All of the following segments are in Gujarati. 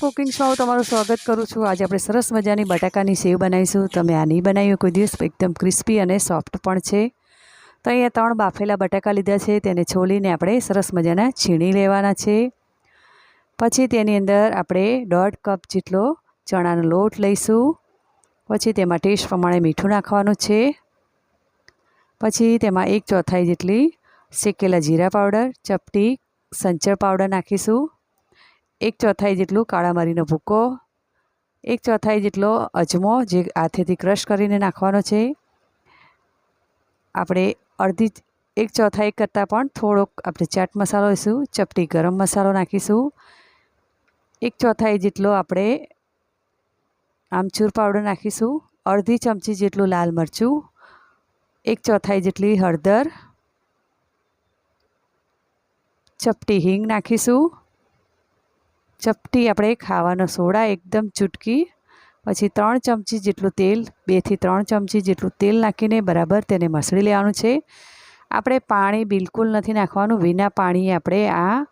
કુકિંગ શો તમારું સ્વાગત કરું છું. આજે આપણે સરસ મજાની બટાકાની સેવ બનાવીશું. તમે આ નહીં બનાવ્યું, કોઈ દિવસ એકદમ ક્રિસ્પી અને સોફ્ટ પણ છે. તો અહીંયા ત્રણ બાફેલા બટાકા લીધા છે, તેને છોલીને આપણે સરસ મજાના છીણી લેવાના છે. પછી તેની અંદર આપણે દોઢ કપ જેટલો ચણાનો લોટ લઈશું. પછી તેમાં ટેસ્ટ પ્રમાણે મીઠું નાખવાનું છે. પછી તેમાં એક ચોથાઈ જેટલી શેકેલા જીરા પાવડર, ચપટી સંચળ પાવડર નાખીશું. એક ચોથાઈ જેટલું કાળા મરીનો ભૂકો એક ચોથાઈ જેટલો અજમો જે હાથેથી ક્રશ કરીને નાખવાનો છે. આપણે અડધી એક ચોથાઈ કરતાં પણ થોડોક આપણે ચાટ મસાલો લઈશું, ચપટી ગરમ મસાલો નાખીશું. એક ચોથાઈ જેટલો આપણે આમચૂર પાવડર નાખીશું, અડધી ચમચી જેટલું લાલ મરચું, એક ચોથાઈ જેટલી હળદર, ચપટી હિંગ નાખીશું. ચપટી આપણે ખાવાનો સોડા એકદમ ચૂટકી, પછી ત્રણ ચમચી જેટલું તેલ બેથી ત્રણ ચમચી જેટલું તેલ નાખીને બરાબર તેને મસળી લેવાનું છે. આપણે પાણી બિલકુલ નથી નાખવાનું, વિના પાણીએ આપણે આ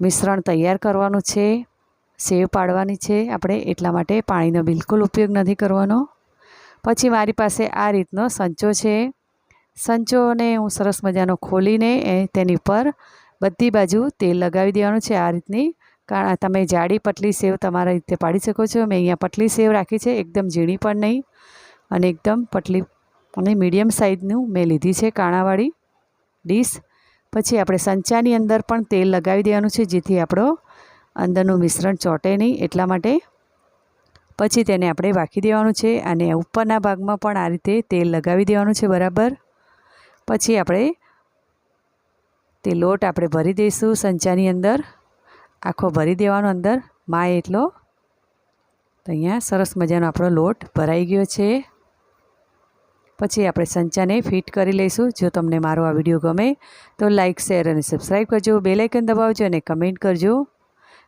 મિશ્રણ તૈયાર કરવાનું છે. સેવ પાડવાની છે. આપણે એટલા માટે પાણીનો બિલકુલ ઉપયોગ નથી કરવાનો. પછી મારી પાસે આ રીતનો સંચો છે. સંચોને હું સરસ મજાનો ખોલીને એ તેની ઉપર બધી બાજુ તેલ લગાવી દેવાનું છે આ રીતની. કારણ તમે જાડી પતલી સેવ તમારા રીતે પાડી શકો છો. મેં અહીંયા પતલી સેવ રાખી છે, એકદમ ઝીણી પણ નહીં અને એકદમ પતલી અને મીડિયમ સાઇઝનું મેં લીધી છે કાણાવાળી ડીશ. પછી આપણે સંચાની અંદર પણ તેલ લગાવી દેવાનું છે, જેથી આપણો અંદરનું મિશ્રણ ચોંટે નહીં એટલા માટે. પછી તેને આપણે વાકી દેવાનું છે અને ઉપરના ભાગમાં પણ આ રીતે તેલ લગાવી દેવાનું છે બરાબર. પછી આપણે તે લોટ આપણે ભરી દઈશું સંચાની અંદર. આખો ભરી દેવાનો અંદર. માય એટલો. તો અહીંયા સરસ મજાનો આપણો લોટ ભરાઈ ગયો છે. પછી આપણે સંચાને ફિટ કરી લઈશું. જો તમને મારો આ વીડિયો ગમે તો લાઇક શેર અને સબસ્ક્રાઈબ કરજો. બેલાઇકન દબાવજો અને કમેન્ટ કરજો.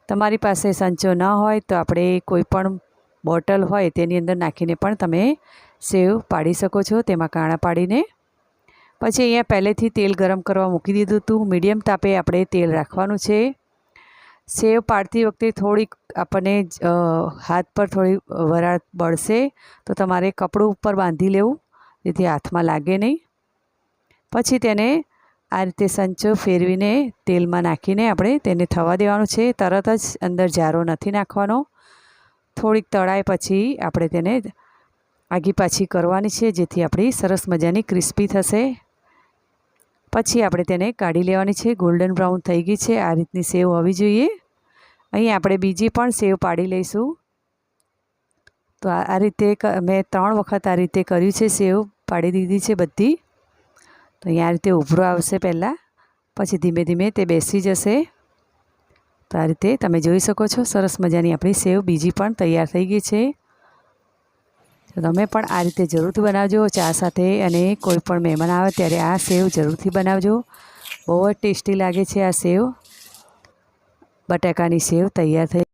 તમારી પાસે સંચો ન હોય તો આપણે કોઈ પણ બોટલ હોય તેની અંદર નાખીને પણ તમે સેવ પાડી શકો છો, તેમાં કાણા પાડીને. પછી અહીંયા પહેલેથી તેલ ગરમ કરવા મૂકી દીધું હતું. મીડિયમ તાપે આપણે તેલ રાખવાનું છે. સેવ પાડતી વખતે થોડીક આપણને હાથ પર થોડી વરાળ બળશે, તો તમારે કપડું ઉપર બાંધી લેવું, જેથી હાથમાં લાગે નહીં. પછી તેને આ રીતે સંચો ફેરવીને તેલમાં નાખીને આપણે તેને થવા દેવાનું છે. તરત જ અંદર જારો નથી નાખવાનો. થોડીક તળાય પછી આપણે તેને આગી પાછી કરવાની છે, જેથી આપણી સરસ મજાની ક્રિસ્પી થશે. પછી આપણે તેને કાઢી લેવાની છે. ગોલ્ડન બ્રાઉન થઈ ગઈ છે. આ રીતની સેવ હોવી જોઈએ. અહીં આપણે બીજી પણ સેવ પાડી લઈશું. તો આ રીતે મેં ત્રણ વખત આ રીતે કર્યું છે સેવ. પાડી દીધી છે બધી. તો અહીંયા આ રીતે ઉભરો આવશે પહેલાં. પછી ધીમે ધીમે તે બેસી જશે. તો આ રીતે તમે જોઈ શકો છો. સરસ મજાની આપણી સેવ બીજી પણ તૈયાર થઈ ગઈ છે. તો તમે પણ આ રીતે જરૂરથી બનાવજો, ચા સાથે અને કોઈ પણ મહેમાન આવે ત્યારે આ સેવ જરૂરથી બનાવજો. બહુ જ ટેસ્ટી લાગે છે આ સેવ. બટાકાની સેવ તૈયાર થઈ